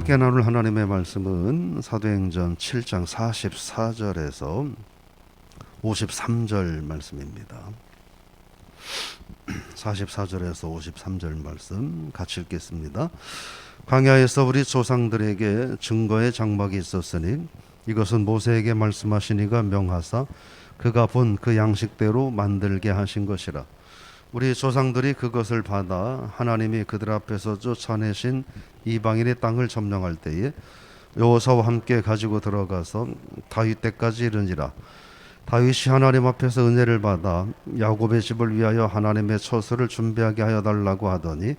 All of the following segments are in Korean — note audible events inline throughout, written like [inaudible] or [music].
함께 나눌 하나님의 말씀은 사도행전 7장 44절에서 53절 말씀입니다. 44절에서 53절 말씀 같이 읽겠습니다. 광야에서 우리 조상들에게 증거의 장막이 있었으니 이것은 모세에게 말씀하시니가 명하사 그가 본 그 양식대로 만들게 하신 것이라. 우리 조상들이 그것을 받아 하나님이 그들 앞에서 쫓아내신 이방인의 땅을 점령할 때에 여호사와 함께 가지고 들어가서 다윗 때까지 이르니라. 다윗이 하나님 앞에서 은혜를 받아 야곱의 집을 위하여 하나님의 처소를 준비하게 하여 달라고 하더니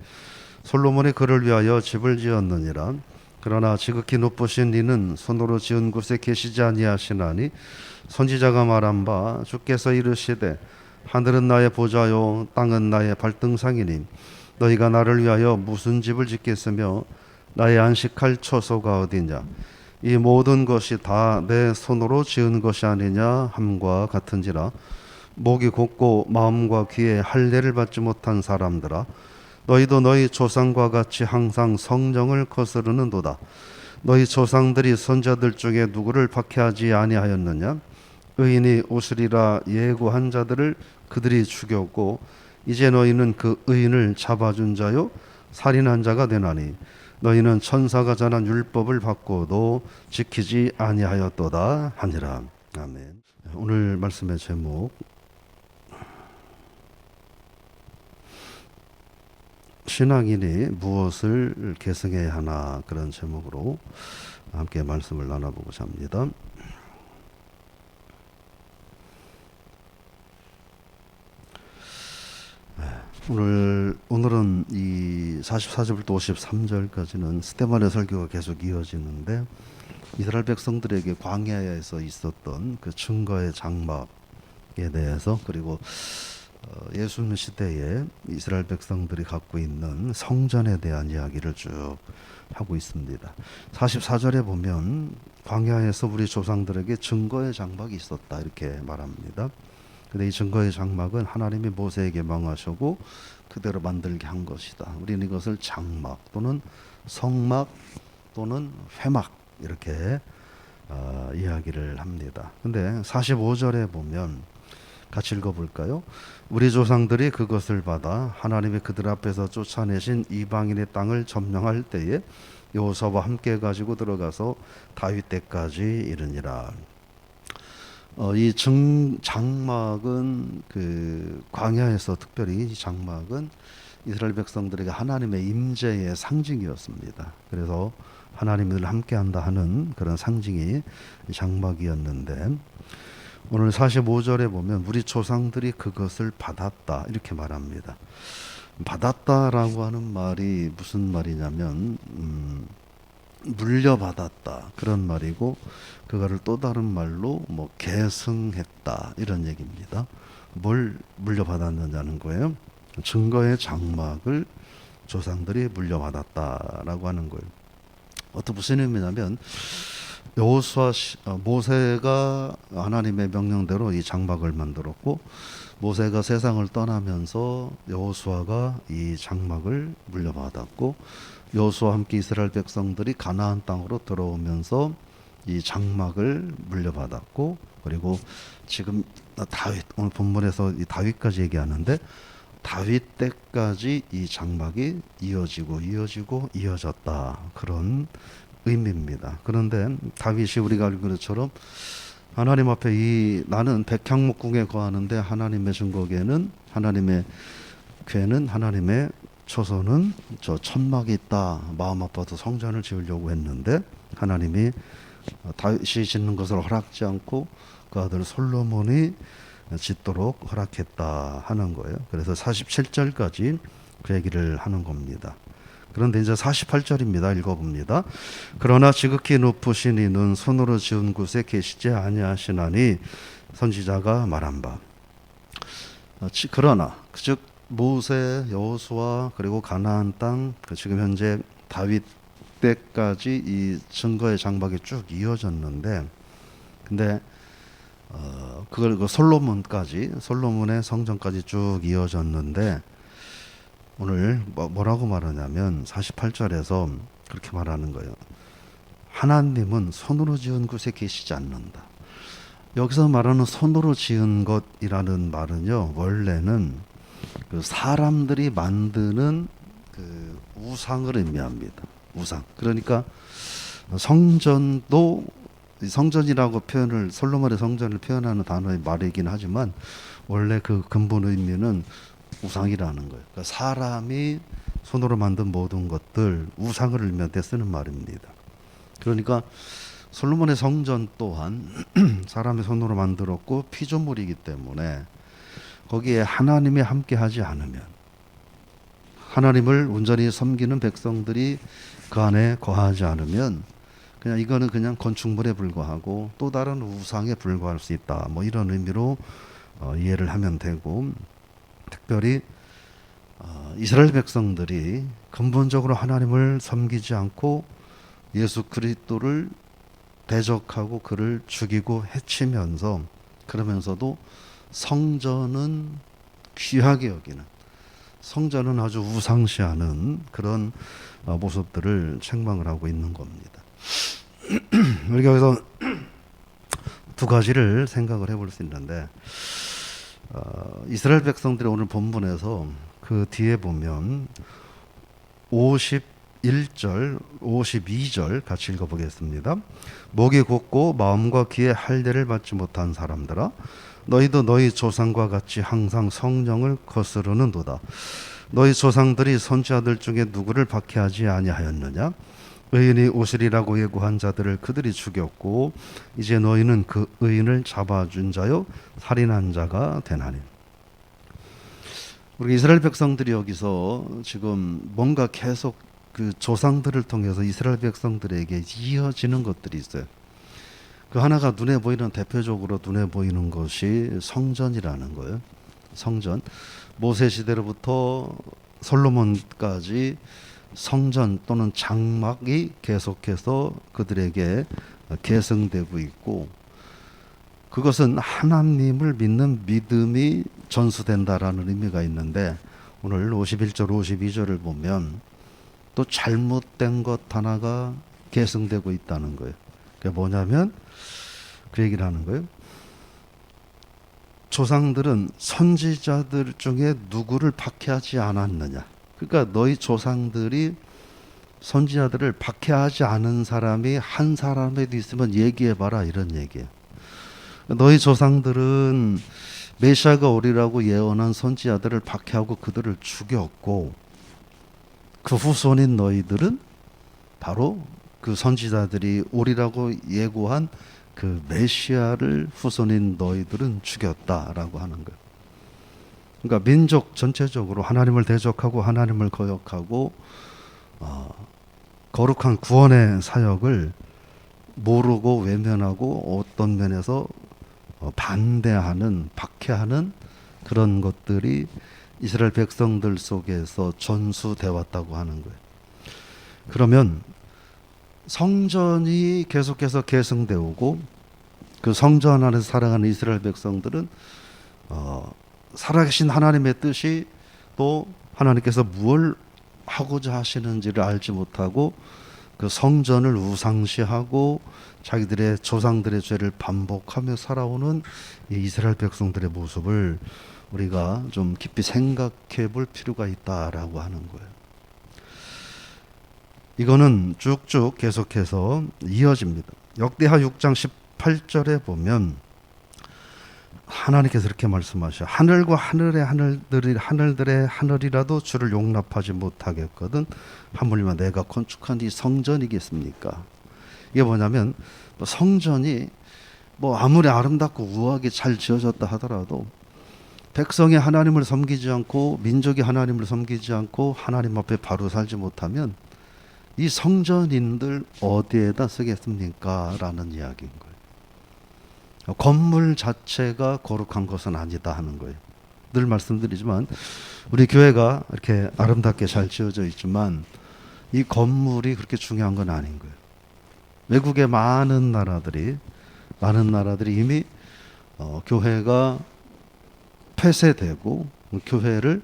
솔로몬이 그를 위하여 집을 지었느니라. 그러나 지극히 높으신 이는 손으로 지은 곳에 계시지 아니하시나니 선지자가 말한 바 주께서 이르시되 하늘은 나의 보좌요 땅은 나의 발등상이니 너희가 나를 위하여 무슨 집을 짓겠으며 나의 안식할 처소가 어디냐? 이 모든 것이 다 내 손으로 지은 것이 아니냐? 함과 같은지라. 목이 곧고 마음과 귀에 할례를 받지 못한 사람들아 너희도 너희 조상과 같이 항상 성령을 거스르는도다. 너희 조상들이 선자들 중에 누구를 박해하지 아니하였느냐 의인이 오시리라 예고한 자들을 그들이 죽였고 이제 너희는 그 의인을 잡아준 자요 살인한 자가 되나니 너희는 천사가 전한 율법을 받고도 지키지 아니하였도다 하니라 아멘. 오늘 말씀의 제목 신앙인이 무엇을 계승해야 하나 그런 제목으로 함께 말씀을 나눠보고자 합니다. 오늘 오늘은 이 44절부터 53절까지는 스테반의 설교가 계속 이어지는데 이스라엘 백성들에게 광야에서 있었던 그 증거의 장막에 대해서 그리고 어, 예수님 시대에 이스라엘 백성들이 갖고 있는 성전에 대한 이야기를 쭉 하고 있습니다. 44절에 보면 광야에서 우리 조상들에게 증거의 장막이 있었다 이렇게 말합니다. 근데 이 증거의 장막은 하나님이 모세에게 명하시고 그대로 만들게 한 것이다. 우리는 이것을 장막 또는 성막 또는 회막 이렇게 어, 이야기를 합니다. 근데 45절에 보면 같이 읽어볼까요? 우리 조상들이 그것을 받아 하나님이 그들 앞에서 쫓아내신 이방인의 땅을 점령할 때에 여호사와 함께 가지고 들어가서 다윗 때까지 이르니라. 어, 이 정, 장막은 그 광야에서 특별히 이 장막은 이스라엘 백성들에게 하나님의 임재의 상징이었습니다. 그래서 하나님을 함께한다 하는 그런 상징이 장막이었는데 오늘 45절에 보면 우리 조상들이 그것을 받았다 이렇게 말합니다. 받았다라고 하는 말이 무슨 말이냐면 음, 물려받았다 그런 말이고 그거를 또 다른 말로 뭐 계승했다 이런 얘기입니다. 뭘 물려받았느냐는 거예요. 증거의 장막을 조상들이 물려받았다라고 하는 거예요. 어떤 무슨 의미냐면 여호수아 어, 모세가 하나님의 명령대로 이 장막을 만들었고 모세가 세상을 떠나면서 여호수아가 이 장막을 물려받았고 여호수아 함께 이스라엘 백성들이 가나안 땅으로 들어오면서 이 장막을 물려받았고 그리고 지금 다윗 오늘 본문에서 이 다윗까지 얘기하는데 다윗 때까지 이 장막이 이어지고 이어지고 이어졌다. 그런 의미입니다. 그런데 다윗이 우리가 알는 것처럼 하나님 앞에 이 나는 백향목궁에 거하는데 하나님의 증거계는 하나님의 괴는 하나님의 초소는 저 천막이 있다 마음 아파서 성전을 지으려고 했는데 하나님이 다윗이 짓는 것을 허락지 않고 그 아들 솔로몬이 짓도록 허락했다 하는 거예요. 그래서 47절까지 그 얘기를 하는 겁니다. 그런데 이제 48절입니다. 읽어봅니다. 그러나 지극히 높으신 이는 손으로 지은 곳에 계시지 아니하시나니 선지자가 말한 바. 어, 그러나 즉 모세, 여호수아 그리고 가나안 땅 그 지금 현재 다윗 때까지 이 증거의 장막이 쭉 이어졌는데 근데 어 그걸 그 솔로몬까지 솔로몬의 성전까지 쭉 이어졌는데 오늘 뭐, 뭐라고 말하냐면 48절에서 그렇게 말하는 거예요. 하나님은 손으로 지은 곳에 계시지 않는다. 여기서 말하는 손으로 지은 것이라는 말은요, 원래는 그 사람들이 만드는 그 우상을 의미합니다. 우상. 그러니까 성전도 성전이라고 표현을 솔로몬의 성전을 표현하는 단어의 말이긴 하지만 원래 그 근본 의미는 우상이라는 거예요. 그러니까 사람이 손으로 만든 모든 것들 우상을 의미할 때 쓰는 말입니다. 그러니까 솔로몬의 성전 또한 [clears throat] 사람의 손으로 만들었고 피조물이기 때문에 거기에 하나님이 함께하지 않으면 하나님을 온전히 섬기는 백성들이 그 안에 거하지 않으면 그냥 이거는 그냥 건축물에 불과하고 또 다른 우상에 불과할 수 있다. 뭐 이런 의미로 어, 이해를 하면 되고 특별히 어, 이스라엘 백성들이 근본적으로 하나님을 섬기지 않고 예수 그리스도를 대적하고 그를 죽이고 해치면서 그러면서도 성전은 귀하게 여기는 성전은 아주 우상시하는 그런 어, 모습들을 책망을 하고 있는 겁니다. [clears throat] 우리가 여기서 [clears throat] 두 가지를 생각을 해볼 수 있는데 어, 이스라엘 백성들이 오늘 본문에서 그 뒤에 보면 51절, 52절 같이 읽어보겠습니다. 목이 곧고 마음과 귀에 할례를 받지 못한 사람들아 너희도 너희 조상과 같이 항상 성령을 거스르는도다. 너희 조상들이 선지자들 중에 누구를 박해하지 아니하였느냐? 의인이 오시리라고 예고한 자들을 그들이 죽였고 이제 너희는 그 의인을 잡아준 자요 살인한 자가 되나니. 우리 이스라엘 백성들이 여기서 지금 뭔가 계속 그 조상들을 통해서 이스라엘 백성들에게 이어지는 것들이 있어요. 그 하나가 눈에 보이는 대표적으로 눈에 보이는 것이 성전이라는 거예요. 성전. 모세 시대로부터 솔로몬까지 성전 또는 장막이 계속해서 그들에게 계승되고 있고 그것은 하나님을 믿는 믿음이 전수된다라는 의미가 있는데 오늘 51절 52절을 보면 또 잘못된 것 하나가 계승되고 있다는 거예요. 그게 뭐냐면 그 얘기를 하는 거예요. 조상들은 선지자들 중에 누구를 박해하지 않았느냐. 그러니까 너희 조상들이 선지자들을 박해하지 않은 사람이 한 사람에도 있으면 얘기해봐라 이런 얘기예요. 너희 조상들은 메시아가 오리라고 예언한 선지자들을 박해하고 그들을 죽였고 그 후손인 너희들은 바로 그 선지자들이 오리라고 예고한 그 메시아를 후손인 너희들은 죽였다라고 하는 거예요. 그러니까 민족 전체적으로 하나님을 대적하고 하나님을 거역하고 어, 거룩한 구원의 사역을 모르고 외면하고 어떤 면에서 어, 반대하는 박해하는 그런 것들이 이스라엘 백성들 속에서 전수돼 왔다고 하는 거예요. 그러면 성전이 계속해서 계승되고 그 성전 안에서 살아가는 이스라엘 백성들은 어, 살아계신 하나님의 뜻이 또 하나님께서 무엇을 하고자 하시는지를 알지 못하고 그 성전을 우상시하고 자기들의 조상들의 죄를 반복하며 살아오는 이 이스라엘 백성들의 모습을 우리가 좀 깊이 생각해 볼 필요가 있다라고 하는 거예요. 이거는 쭉쭉 계속해서 이어집니다. 역대하 6장 18절에 보면 하나님께서 이렇게 말씀하셔. 하늘과 하늘의 하늘들이 하늘들의 하늘이라도 주를 용납하지 못하겠거든. 하물며 내가 건축한 이 성전이겠습니까? 이게 뭐냐면 뭐 성전이 뭐 아무리 아름답고 우아하게 잘 지어졌다 하더라도 백성이 하나님을 섬기지 않고 민족이 하나님을 섬기지 않고 하나님 앞에 바로 살지 못하면 이 성전인들 어디에다 쓰겠습니까? 라는 이야기인 거예요. 건물 자체가 거룩한 것은 아니다 하는 거예요. 늘 말씀드리지만 우리 교회가 이렇게 아름답게 잘 지어져 있지만 이 건물이 그렇게 중요한 건 아닌 거예요. 외국의 많은 나라들이 많은 나라들이 이미 어, 교회가 폐쇄되고 교회를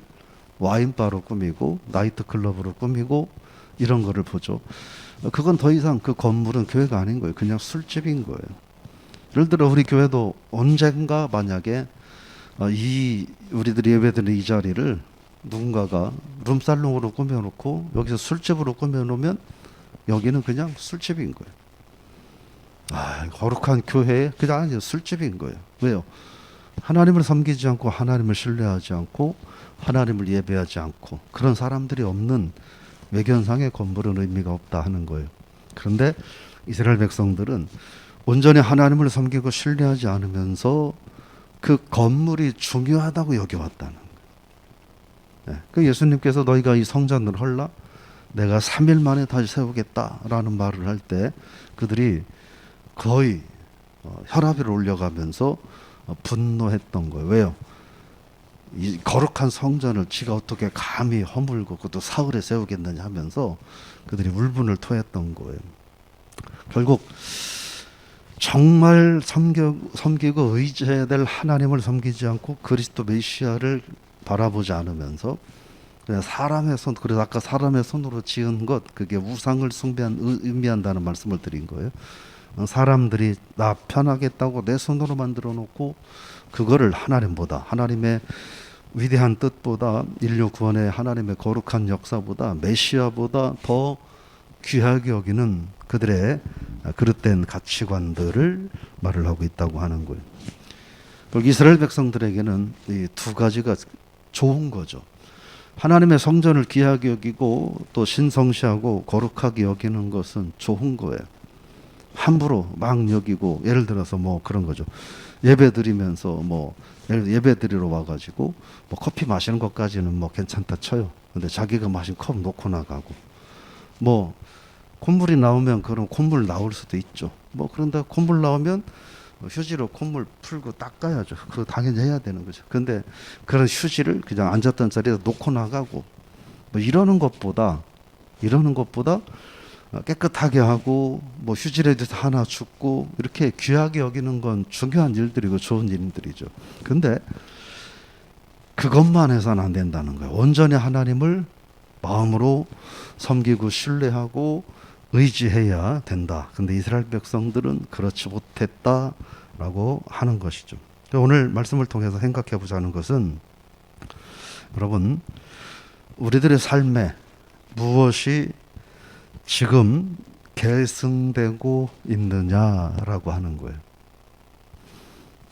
와인바로 꾸미고 나이트 클럽으로 꾸미고 이런 거를 보죠. 어, 그건 더 이상 그 건물은 교회가 아닌 거예요. 그냥 술집인 거예요. 예를 들어 우리 교회도 언젠가 만약에 어, 이 우리들이 예배드리는 이 자리를 누군가가 룸살롱으로 꾸며놓고 여기서 술집으로 꾸며놓으면 여기는 그냥 술집인 거예요. 아, 거룩한 교회에 그냥 아니 술집인 거예요. 왜요? 하나님을 섬기지 않고 하나님을 신뢰하지 않고 하나님을 예배하지 않고 그런 사람들이 없는 외견상의 건물은 의미가 없다 하는 거예요. 그런데 이스라엘 백성들은 온전히 하나님을 섬기고 신뢰하지 않으면서 그 건물이 중요하다고 여겨왔다는 거예요. 네. 그 예수님께서 너희가 이 성전을 헐라 내가 3일 만에 다시 세우겠다라는 말을 할 때 그들이 거의 어, 혈압을 올려가면서 어, 분노했던 거예요. 왜요? 이 거룩한 성전을 지가 어떻게 감히 허물고 그것도 사흘에 세우겠느냐 하면서 그들이 울분을 토했던 거예요. 결국 정말 섬겨, 섬기 고 의지해야 될 하나님을 섬기지 않고 그리스도 메시아를 바라보지 않으면서 그냥 사람의 손 그래서 아까 사람의 손으로 지은 것 그게 우상을 숭배한 의- 의미한다는 말씀을 드린 거예요. 어, 사람들이 나 편하겠다고 내 손으로 만들어 놓고 그거를 하나님보다 하나님의 위대한 뜻보다 인류 구원의 하나님의 거룩한 역사보다 메시아보다 더 귀하게 여기는 그들의 그릇된 가치관들을 말을 하고 있다고 하는 거예요. 이스라엘 백성들에게는 이 두 가지가 좋은 거죠. 하나님의 성전을 귀하게 여기고 또 신성시하고 거룩하게 여기는 것은 좋은 거예요. 함부로 막 여기고 예를 들어서 뭐 그런 거죠. 예배 드리면서 뭐 예배 드리러 와가지고 뭐 커피 마시는 것까지는 뭐 괜찮다 쳐요. 근데 자기가 마신 컵 놓고 나가고 뭐 콧물이 나오면 그런 콧물 나올 수도 있죠. 뭐 그런데 콧물 나오면 휴지로 콧물 풀고 닦아야죠. 그거 당연히 해야 되는 거죠. 근데 그런 휴지를 그냥 앉았던 자리에 놓고 나가고 뭐 이러는 것보다 이러는 것보다 깨끗하게 하고 뭐 휴지라도 하나 줍고 이렇게 귀하게 여기는 건 중요한 일들이고 좋은 일들이죠. 근데 그것만 해서는 안 된다는 거예요. 온전히 하나님을 마음으로 섬기고 신뢰하고 의지해야 된다. 근데 이스라엘 백성들은 그렇지 못했다라고 하는 것이죠. 오늘 말씀을 통해서 생각해 보자는 것은 여러분 우리들의 삶에 무엇이 지금 계승되고 있느냐라고 하는 거예요.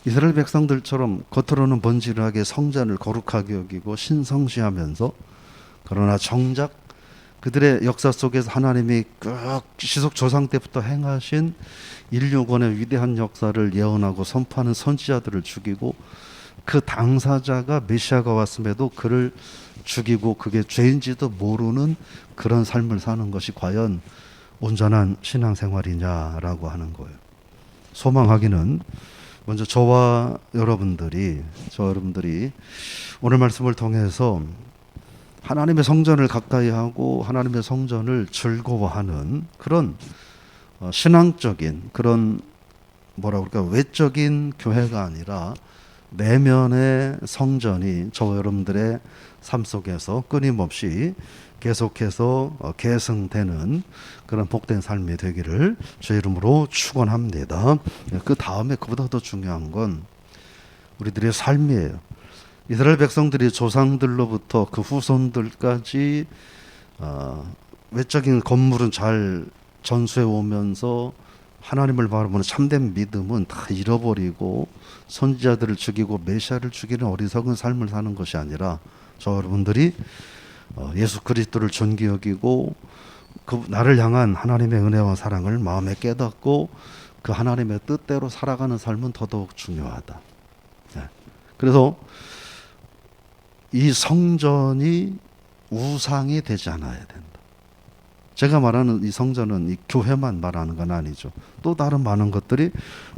이스라엘 백성들처럼 겉으로는 번지르하게 성전을 거룩하게 여기고 신성시하면서 그러나 정작 그들의 역사 속에서 하나님이 쭉 시속 조상 때부터 행하신 인류권의 위대한 역사를 예언하고 선포하는 선지자들을 죽이고 그 당사자가 메시아가 왔음에도 그를 죽이고 그게 죄인지도 모르는 그런 삶을 사는 것이 과연 온전한 신앙생활이냐라고 하는 거예요. 소망하기는 먼저 저와 여러분들이 저 여러분들이 오늘 말씀을 통해서 하나님의 성전을 가까이 하고 하나님의 성전을 즐거워하는 그런 어, 신앙적인 그런 뭐라 그럴까 외적인 교회가 아니라 내면의 성전이 저 여러분들의 삶 속에서 끊임없이 계속해서 어, 계승되는 그런 복된 삶이 되기를 주 이름으로 축원합니다. 그 다음에 그보다 더 중요한 건 우리들의 삶이에요. 이스라엘 백성들이 조상들로부터 그 후손들까지 어, 외적인 건물은 잘 전수해 오면서 하나님을 바라보는 참된 믿음은 다 잃어버리고 선지자들을 죽이고 메시아를 죽이는 어리석은 삶을 사는 것이 아니라 저 여러분들이 어, 예수 그리스도를 존귀 여기고 그 나를 향한 하나님의 은혜와 사랑을 마음에 깨닫고 그 하나님의 뜻대로 살아가는 삶은 더더욱 중요하다. 네. 그래서 이 성전이 우상이 되지 않아야 된다. 제가 말하는 이 성전은 이 교회만 말하는 건 아니죠. 또 다른 많은 것들이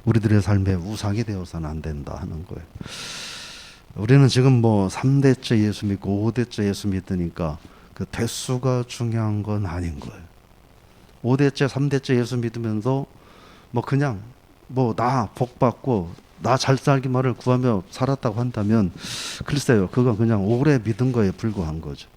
우리들의 삶에 우상이 되어서는 안 된다 하는 거예요. 우리는 지금 뭐 3대째 예수 믿고 5대째 예수 믿으니까 그 대수가 중요한 건 아닌 거예요. 5대째, 3대째 예수 믿으면서 뭐 그냥 뭐 나 복 받고 나 잘 살기만을 구하며 살았다고 한다면 글쎄요. 그건 그냥 오래 믿은 거에 불과한 거죠.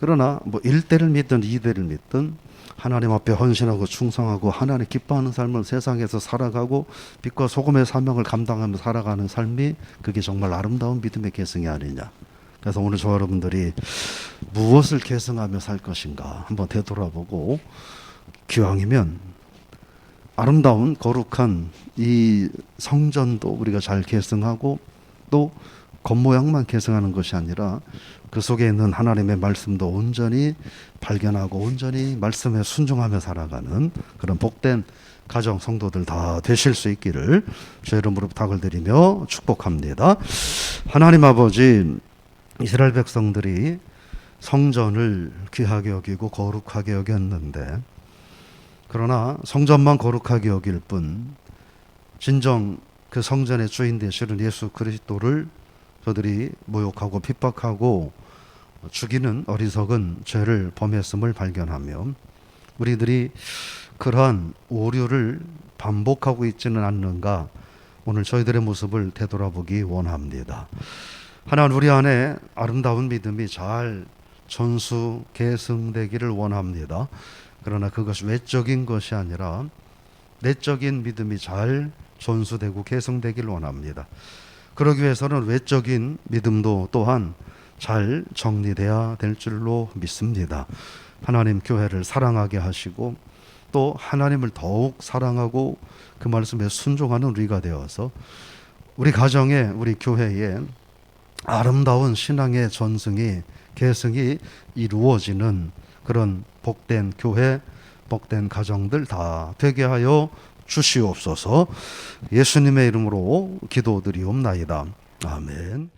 그러나 뭐 1대를 믿든 2대를 믿든 하나님 앞에 헌신하고 충성하고 하나님 기뻐하는 삶을 세상에서 살아가고 빛과 소금의 사명을 감당하며 살아가는 삶이 그게 정말 아름다운 믿음의 계승이 아니냐. 그래서 오늘 저와 여러분들이 무엇을 계승하며 살 것인가 한번 되돌아보고 기왕이면 아름다운 거룩한 이 성전도 우리가 잘 계승하고 또 겉모양만 계승하는 것이 아니라 그 속에 있는 하나님의 말씀도 온전히 발견하고 온전히 말씀에 순종하며 살아가는 그런 복된 가정 성도들 다 되실 수 있기를 제 이름으로 부탁을 드리며 축복합니다. 하나님 아버지 이스라엘 백성들이 성전을 귀하게 여기고 거룩하게 여겼는데 그러나 성전만 거룩하게 여길 뿐 진정 그 성전의 주인 되시는 예수 그리스도를 저들이 모욕하고 핍박하고 죽이는 어리석은 죄를 범했음을 발견하며 우리들이 그러한 오류를 반복하고 있지는 않는가 오늘 저희들의 모습을 되돌아보기 원합니다. 하나님 우리 안에 아름다운 믿음이 잘 전수 계승되기를 원합니다. 그러나 그것이 외적인 것이 아니라 내적인 믿음이 잘 전수되고 계승되기를 원합니다. 그러기 위해서는 외적인 믿음도 또한 잘 정리돼야 될 줄로 믿습니다. 하나님 교회를 사랑하게 하시고 또 하나님을 더욱 사랑하고 그 말씀에 순종하는 우리가 되어서 우리 가정에 우리 교회에 아름다운 신앙의 전승이 계승이 이루어지는 그런 복된 교회, 복된 가정들 다 되게 하여 주시옵소서. 예수님의 이름으로 기도드리옵나이다. 아멘.